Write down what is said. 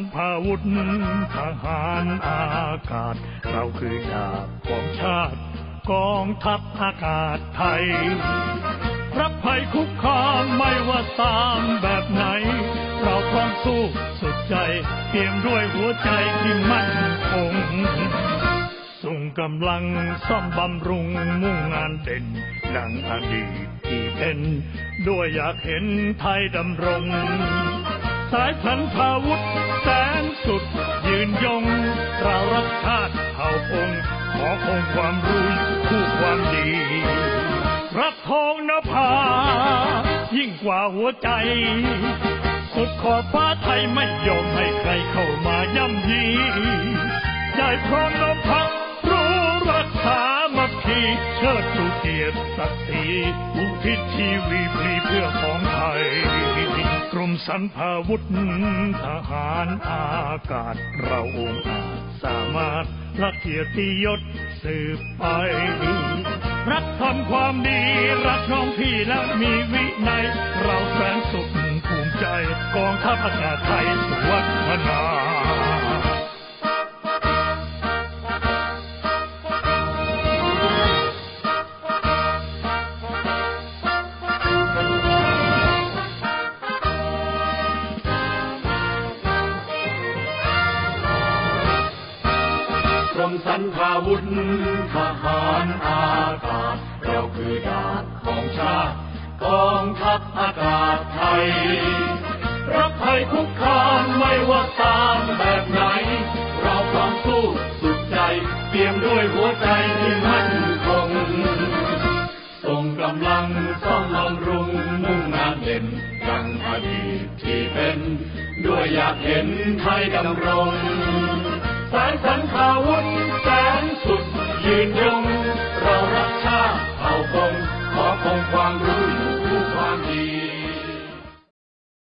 รพาวุธทหารอากาศ เราคือดาบของชาติ กองทัพอากาศไทย รับภัยคุกคามไม่ว่าตามแบบไหน เราพร้อมสู้สุดใจเตรียมด้วยหัวใจที่มั่นคงส่งกำลังซ่อมบำรุงมุ่งงานเด่นดังอดีตที่เป็น ด้วยอยากเห็นไทยดำรง สายพันธาวุธแสนสุดยืนยงเรารักชาติเผ่าพงขอคงความรู้คู่ความดีรักทองนภา ยิ่งกว่าหัวใจ สุดขอบฟ้าไทยไม่ยอมให้ใครเข้ามาย่ำยีใจพร้อมน้อมพักรู้รักษา มัคคีเชิดชูเกียรติศักดิ์ศรีอุทิศชีวีพลีเพื่อของไทย กรมสรรพาวุธทหารอากาศ เราองอาจสามารถรักเกียรติยศสืบไป รักทำความดี รักน้องพี่และมีวินัย เราแสนสุขภูมิใจ กองทัพอากาศไทยสวัสดนา สรรพาวุธทหารอากาศเราคือดาบของชาติกองทัพอากาศไทย รับภัยคุกคามไม่ว่าตามแบบไหน เราพร้อมสู้สุดใจเตรียมด้วยหัวใจที่มั่นคง ส่งกำลังซ่อมบำรุงมุ่งงานเด่นดังอดีตที่เป็น ด้วยอยากเห็นไทยดำรง สายสันขาวุธ 不管路有不管你